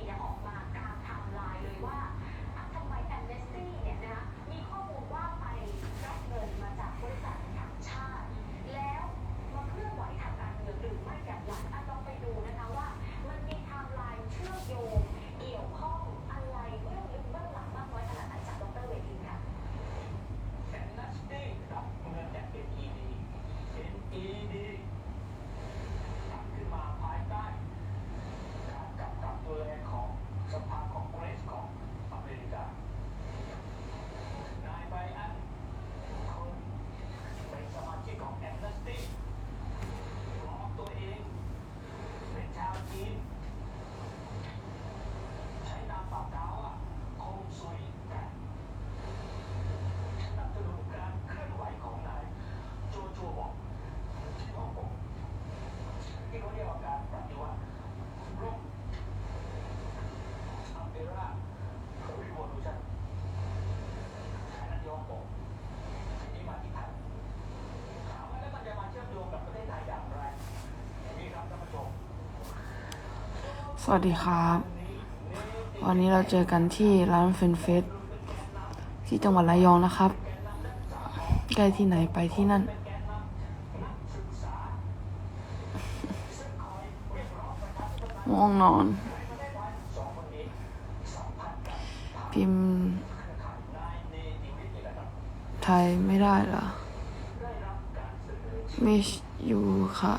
定的。 สวัสดีครับ วันนี้เราเจอกันที่ร้านเฟนเฟสที่จังหวัดระยองนะครับ ใกล้ที่ไหนไปที่นั่น ม่วงนอน พิมพ์ ไทยไม่ได้หรอ ไม่อยู่ค่ะ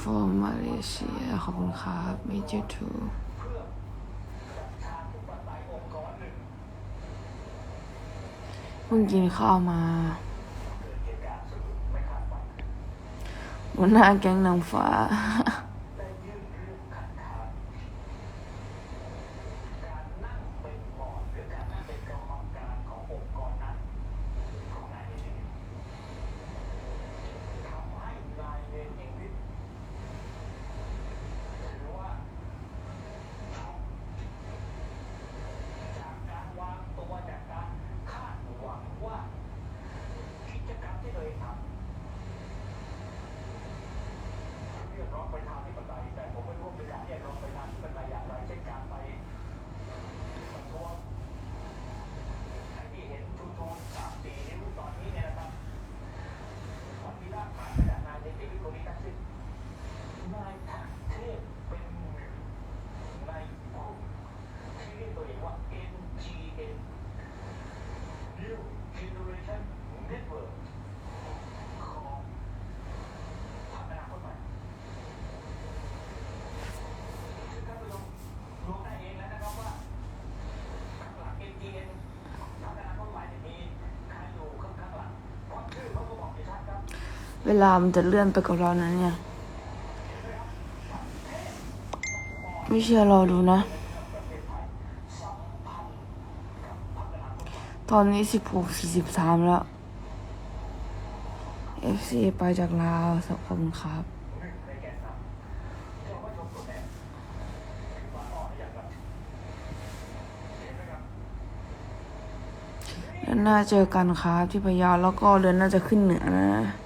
from Malaysia ขอบคุณครับ Major t o เพิ่งกินข้าวมาวันหน้าแก๊งนางฟ้า เวลามันจะเลื่อนไปกับเรานั้นเนี่ย ไม่เชื่อรอดูนะ ตอนนี้สิบหกสี่สิบสามแล้ว FCA ไปจากลาวสักคนครับเดือนหน้าเจอกันครับที่พยาแล้วก็เดือนหน้าจะขึ้นเหนือนะ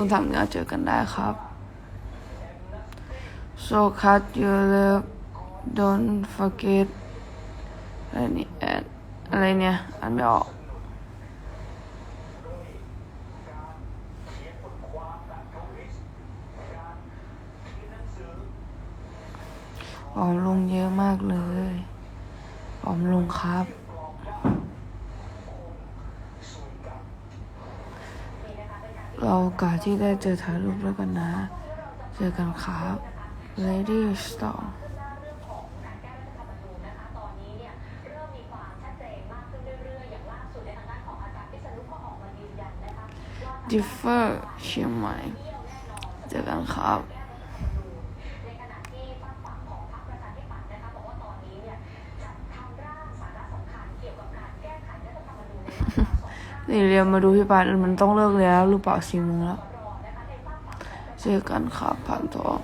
ส่วนทางเหนือเจอกันได้ครับ so cut your leg don't forget อะไรนี่อะไรเนี่ยอัานไม่ออกออมลงเยอะมากเลยออมลงครับ โอกาสที่ได้เจอถ่ายรูปแล้วกันนะ เจอกันครับ Lady Store ดิฟเฟอร์เชียงใหม่เจอกันครับ สี่เรียนมาดูพี่ปาดมันต้องเลิกแล้วหรือเปล่าสี่โมงแล้วเจอกันครับผ่านทอง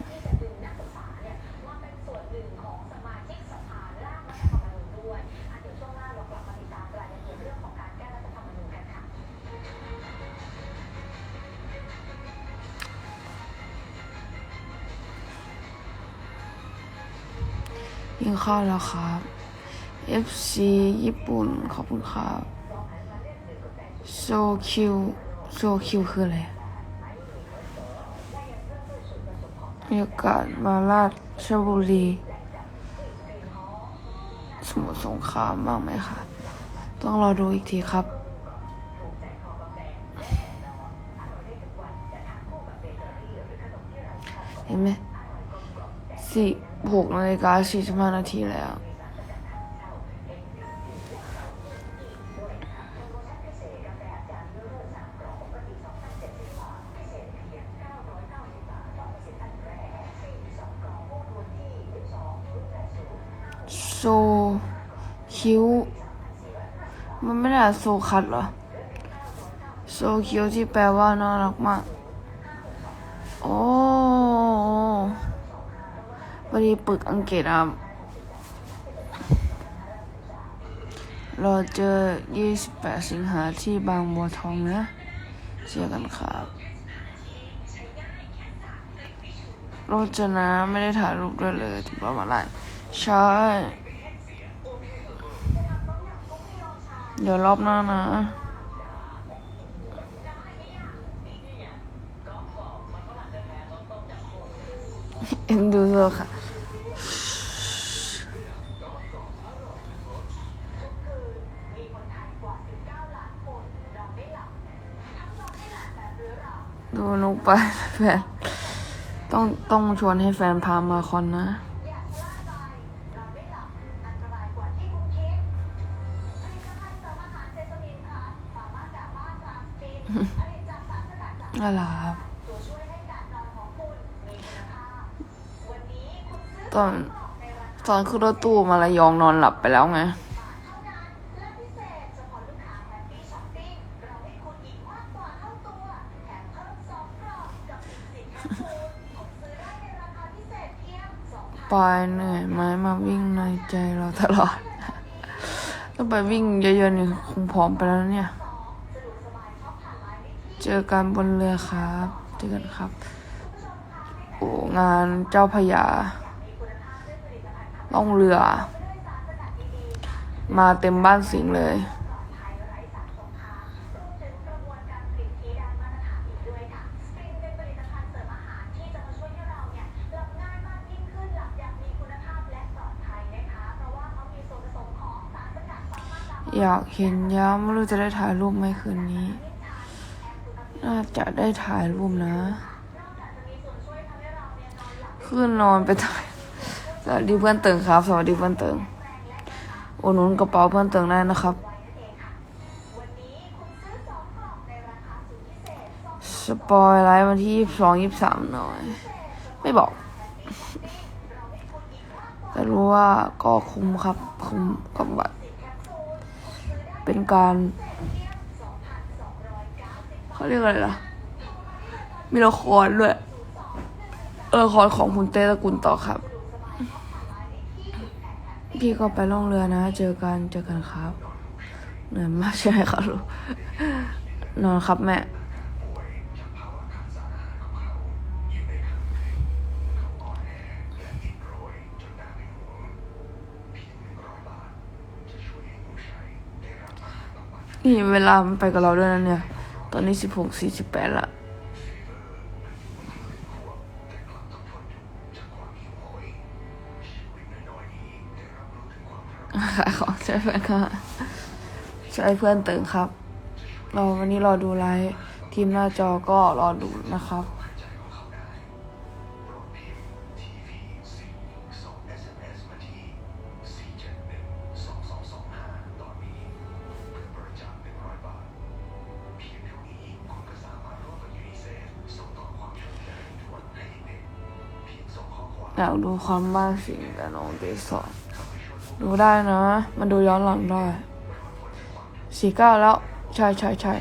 ยิงข้าวแล้วครับ FC ญี่ปุ่น ขอบคุณครับ โซคิวโซคิวคืออะไรบรรยกาศมาลาดชลบุรี สมุทรสงครามบ้างไหมคะต้องรอดูอีกทีครับ เห็นไหมสี่หกนาฬิกาสี่สิบห้านาทีแล้ว คิวมันไม่ได้โซคัดเหรอ โซคิวที่แปลว่าน่ารักมาก โอ้พอดีปึกอังกฤษอะเราเจอ 28 สิงหาที่บางบัวทองนะเจอกันครับโรจนะไม่ได้ถ่ายรูปด้วยเลยถึงประมาณนั้นใช่ เดี๋ยวรอบหน้านะ เอ็นดูเลยค่ะ ดูนุกไปแฟน ต้องต้องชวนให้แฟนพามาคอนนะ น่ารักตอนตอนขึ้นรถตู้มาระยองนอนหลับไปแล้วไงปายเหนื่อยไหมมาวิ่งในใจเราตลอด ต้องไปวิ่งเยอะๆนี่คงพร้อมไปแล้วเนี่ย เจอกันบนเรือครับ เจอกันครับ โอ้งานเจ้าพยา ล่องเรือ มาเต็มบ้านสิงเลย อยากเห็นย้ำไม่รู้จะได้ถ่ายรูปไหมคืนนี้ น่าจะได้ถ่ายรูปนะคืนนอนไปถ่าย สวัสดีเพื่อนเติงครับ สวัสดีเพื่อนเติงโอุดหนุนกระเป๋าเพื่อนเติงได้นะครับ สปอยไลฟ์วันที่ยี่สิบสองยี่สิบสามหน่อย ไม่บอกแต่รู้ว่าก็คุ้มครับ คุ้มกับบัตรเป็นการ เขาเรียกอะไรล่ะ มีละครด้วยละครของคุณเต้ตระกุลต่อครับ พี่ก็ไปล่องเรือนะ เจอกันเจอกันครับเหนื่อยมากใช่ไหมครับลูกนอนครับแม่นี่เวลามันไปกับเราด้วยนะเนี่ย ตอนนี้สิบหกสี่สิบแปดละขายของใช้เพื่อนค่ะใช้เพื่อนเติงครับ เราวันนี้รอดูไลฟ์ทีมหน้าจอก็รอดูนะครับ อยากดูความบ้าสิงกับน้องเกสรดูได้นะ มันดูย้อนหลังได้สี่เก้าแล้ว ใช่ใช่ใช่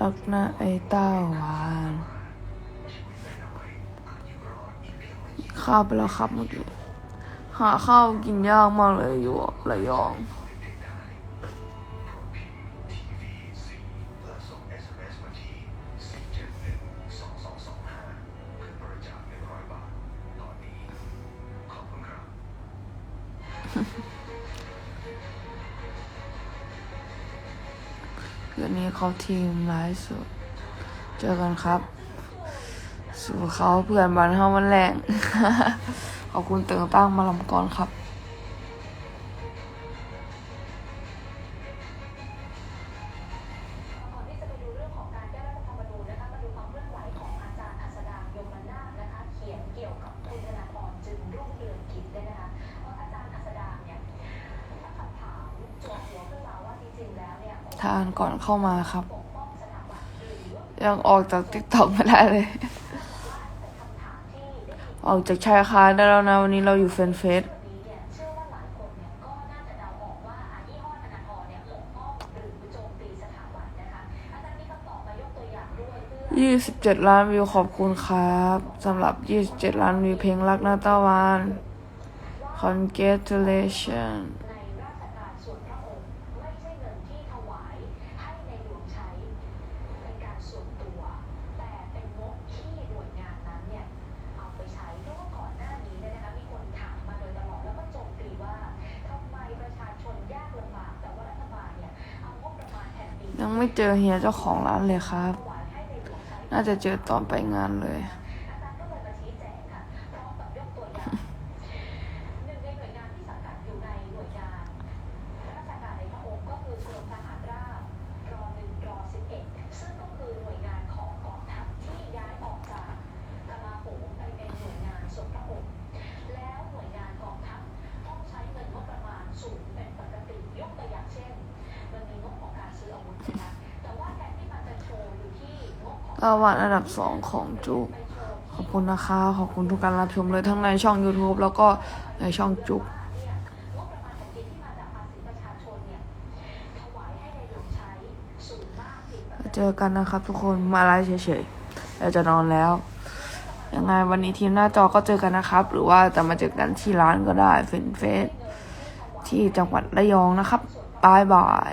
รักนะไอ้เต้าหวานข้าวไปแล้วครับเมื่อกี้หาข้าวกินยากมากเลยอยู่ระยอง คืนนี้เขาทีมไลฟ์สดเจอกันครับ สู่เขาเพื่อนบ้านเฮามันแรง ขอบคุณเติงตั้งมาลำก่อนครับ ทานก่อนเข้ามาครับ ยังออกจากติ๊กต็อกไม่ได้เลย ออกจากชายคาได้แล้วนะ วันนี้เราอยู่เฟนเฟสยี่สิบเจ็ดล้านวิวขอบคุณครับสำหรับยี่สิบเจ็ดล้านวิวเพลงรักนาตะวัน congratulations ยังไม่เจอเฮียเจ้าของร้านเลยครับ น่าจะเจอตอนไปงานเลย งบของตาวันอันดับสองของจุกขอบคุณนะคะ ขอบคุณทุกการรับชมเลยทั้งในช่อง YouTube แล้วก็ในช่องจุกเจากภาษีประชาชนเนี่ยถวายให้ในหลวงใช้สูงมากผิดปกติเจอกันนะครับทุกคนมาไลฟ์เฉยๆเราจะนอนแล้ว ยังไงวันนี้ทีมหน้าจอก็เจอกันนะครับ หรือว่าจะมาเจอกันที่ร้านก็ได้เฟนเฟสที่จังหวัดระยองนะครับบายบาย